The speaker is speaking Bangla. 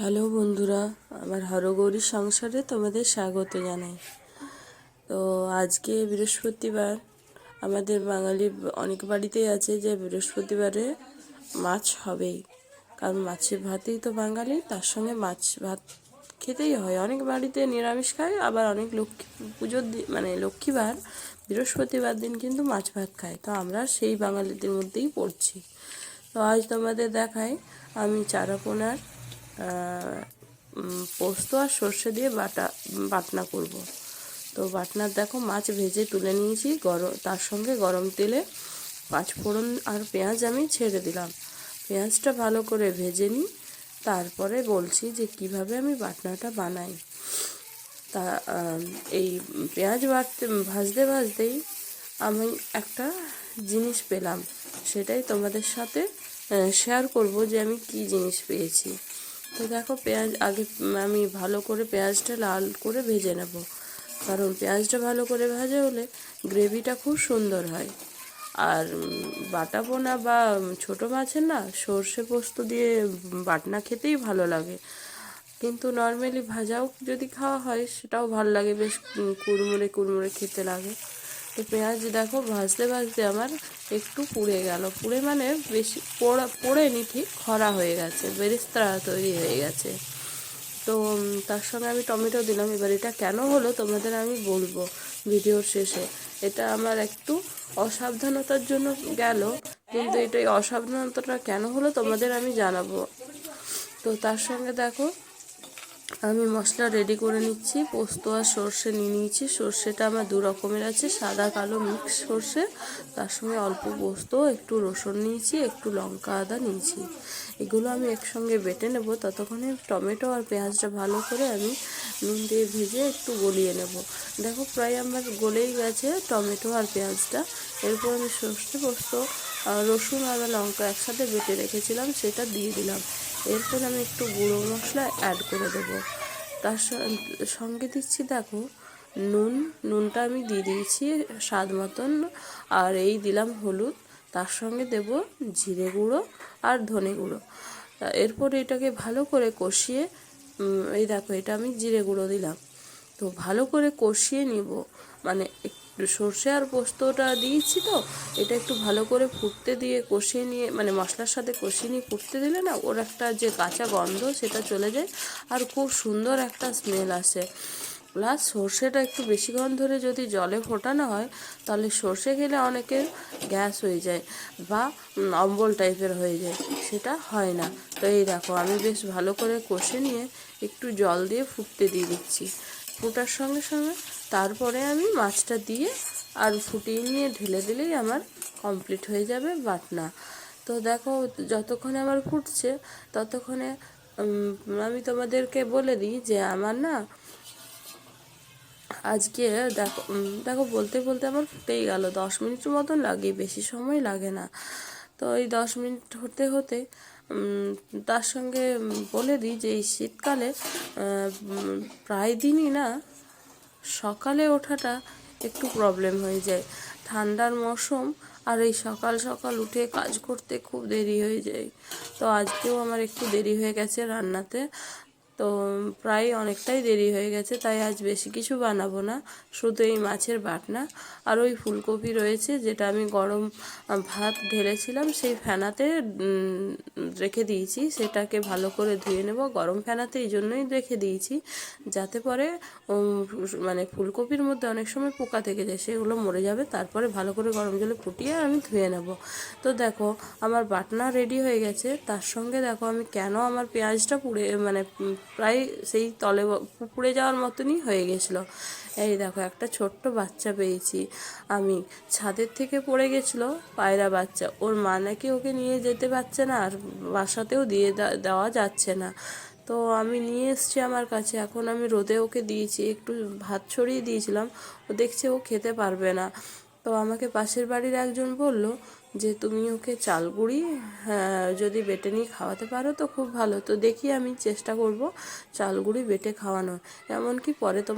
হ্যালো বন্ধুরা, আমার হরগৌরী সংসারে তোমাদের স্বাগত জানাই। তো আজকে বৃহস্পতিবার, আমাদের বাঙালি অনেক বাড়িতেই আছে যে বৃহস্পতিবারে মাছ হবেই। কারণ মাছের ভাতেই তো বাঙালি, তার সঙ্গে মাছ ভাত খেতেই হয়। অনেক বাড়িতে নিরামিষ খায়, আবার অনেক লক্ষ্মী পুজোর দিন মানে লক্ষ্মীবার, বৃহস্পতিবার দিন কিন্তু মাছ ভাত খায়। তো আমরা সেই বাঙালিদের মধ্যেই পড়ছি। তো আজ তোমাদের দেখাই, আমি চারাপোনার পোস্ত আর সর্ষে দিয়ে বাটা, বাটনা করব। তো বাটনার দেখো, মাছ ভেজে তুলে নিয়েছি। গরম তার সঙ্গে গরম তেলে পাঁচ ফোড়ন আর পেঁয়াজ আমি ছেড়ে দিলাম। পেঁয়াজটা ভালো করে ভেজে নিই। তারপরে বলছি যে কীভাবে আমি বাটনাটা বানাই। তা এই পেঁয়াজ বাটতে, ভাজতে, ভাজতেই আমি একটা জিনিস পেলাম। সেটাই তোমাদের সাথে শেয়ার করব যে আমি কি জিনিস পেয়েছি। তো দেখো পেঁয়াজ, আগে আমি ভালো করে পেঁয়াজটা লাল করে ভেজে নেব। কারণ পেঁয়াজটা ভালো করে ভাজা হলে গ্রেভিটা খুব সুন্দর হয়। আর বাটা পোনা বা ছোট মাছের না সর্ষে পোস্ত দিয়ে বাটনা খেতেই ভালো লাগে। কিন্তু নর্মালি ভাজাও যদি খাওয়া হয় সেটাও ভালো লাগে, বেশ কুড়মুড়ে কুড়মুড়ে খেতে লাগে। তো পেঁয়াজ দেখো ভাজতে ভাজতে আমার একটু পুড়ে গেল। পুড়ে মানে বেশি পোড়া, পোড়েনি ঠিক, খরা হয়ে গেছে, বেরেস্তা তৈরি হয়ে গেছে। তো তার সঙ্গে আমি টমেটো দিলাম। এবার এটা কেন হলো তোমাদের আমি বলব ভিডিওর শেষে। এটা আমার একটু অসাবধানতার জন্য গেল, কিন্তু এটা অসাবধানতাটা কেন হলো তোমাদের আমি জানাব। তো তার সঙ্গে দেখো আমি মশলা রেডি করে নিচ্ছি, পোস্ত আর সর্ষে নিয়ে নিয়েছি। সর্ষেটা আমার দু রকমের আছে, সাদা, কালো মিক্স সর্ষে। তার সঙ্গে অল্প পোস্ত, একটু রসুন নিয়েছি, একটু লঙ্কা, আদা নিয়েছি। এগুলো আমি একসঙ্গে বেটে নেব, ততক্ষণে টমেটো আর পেঁয়াজটা ভালো করে আমি নুন দিয়ে ভেজে একটু গলিয়ে নেব। দেখো, প্রায় আমার গলেই গেছে টমেটো আর পেঁয়াজটা। এরপর আমি সর্ষে, পোস্ত রসুন, আদা, লঙ্কা একসাথে বেটে রেখেছিলাম, সেটা দিয়ে দিলাম। এরপর আমি একটু গুঁড়ো মশলা অ্যাড করে দেবো। তার সঙ্গে দিচ্ছি দেখো নুন। নুনটা আমি দিয়ে দিয়েছি স্বাদ মতন। আর এই দিলাম হলুদ। তার সঙ্গে দেব জিরে গুঁড়ো আর ধনে গুঁড়ো। এরপর এটাকে ভালো করে কষিয়ে এই দেখো এটা আমি জিরে গুঁড়ো দিলাম। তো ভালো করে কষিয়ে নিব। মানে সর্ষে আর পোস্তটা দিয়েছি তো, এটা একটু ভালো করে ফুটতে দিয়ে কষিয়ে নিয়ে মানে মশলার সাথে কষিয়ে নিয়ে ফুটতে দিলে না ওর একটা যে কাঁচা গন্ধ সেটা চলে যায় আর খুব সুন্দর একটা স্মেল আসে। প্লাস সর্ষেটা একটু বেশিক্ষণ ধরে যদি জলে ফোটানো হয়, তাহলে সর্ষে খেলে অনেকের গ্যাস হয়ে যায় বা অম্বল টাইপের হয়ে যায়, সেটা হয় না। তো এই দেখো, আমি বেশ ভালো করে কষে নিয়ে একটু জল দিয়ে ফুটতে দিয়ে দিচ্ছি। ফুটার সঙ্গে সঙ্গে তারপরে আমি মাছটা দিয়ে আর ফুটিয়ে নিয়ে ঢেলে দিলেই আমার কমপ্লিট হয়ে যাবে বাটনা। তো দেখো, যতক্ষণে আমার ফুটছে, ততক্ষণে আমি তোমাদেরকে বলে দিই যে আমার না আজকে দেখো দেখো বলতে বলতে আমার ফুটেই গেল। দশ মিনিটের মতন লাগে, বেশি সময় লাগে না। তো এই দশ মিনিট হতে হতে তার সঙ্গে বলে দিই যে এই শীতকালে প্রায় দিনই না, সকালে ওঠাটা একটু প্রবলেম হয়ে যায়। ঠান্ডার মৌসুম আর এই সকাল সকাল উঠে কাজ করতে খুব দেরি হয়ে যায়। তো আজকেও আমার একটু দেরি হয়ে গেছে রান্নাতে। তো প্রায় অনেকটাই দেরি হয়ে গেছে, তাই আজ বেশি কিছু বানাবো না, শুধু এই মাছের বাটনা আর ওই ফুলকপি রয়েছে যেটা আমি গরম ভাত ঢেলেছিলাম, সেই ফেনাতে রেখে দিয়েছি, সেটাকে ভালো করে ধুয়ে নেব গরম ফেনাতে, এই জন্যই রেখে দিয়েছি, যাতে পরে মানে ফুলকপির মধ্যে অনেক সময় পোকা থেকে যায়, সেগুলো মরে যাবে, তারপরে ভালো করে গরম জলে ফুটিয়ে আমি ধুয়ে নেব। তো দেখো, আমার বাটনা রেডি হয়ে গেছে, তার সঙ্গে দেখো আমি কেন আমার পেঁয়াজটা পুড়ে মানে প্রায় সেই তলে পুড়ে যাওয়ার মতনই হয়ে গেছিল। এই দেখো, একটা ছোট্ট বাচ্চা পেয়েছি আমি। ছাদের থেকে পড়ে গেছিল পায়রা বাচ্চা। ওর মা নাকি ওকে নিয়ে যেতে পারছে না আর বাসাতেও দিয়ে দেওয়া যাচ্ছে না। তো আমি নিয়ে এসছি আমার কাছে। এখন আমি রোদে ওকে দিয়েছি, একটু ভাত ছড়িয়ে দিয়েছিলাম। ও দেখছে ও খেতে পারবে না। তো আমাকে পাশের বাড়ির একজন বলল যে তুমি ওকে চাল গুঁড়ি হ্যাঁ, যদি বেটে নিয়ে খাওয়াতে পারো তো খুব ভালো। তো দেখি আমি চেষ্টা করব চাল গুঁড়ি বেটে খাওয়ানো এমনকি পরে তোমার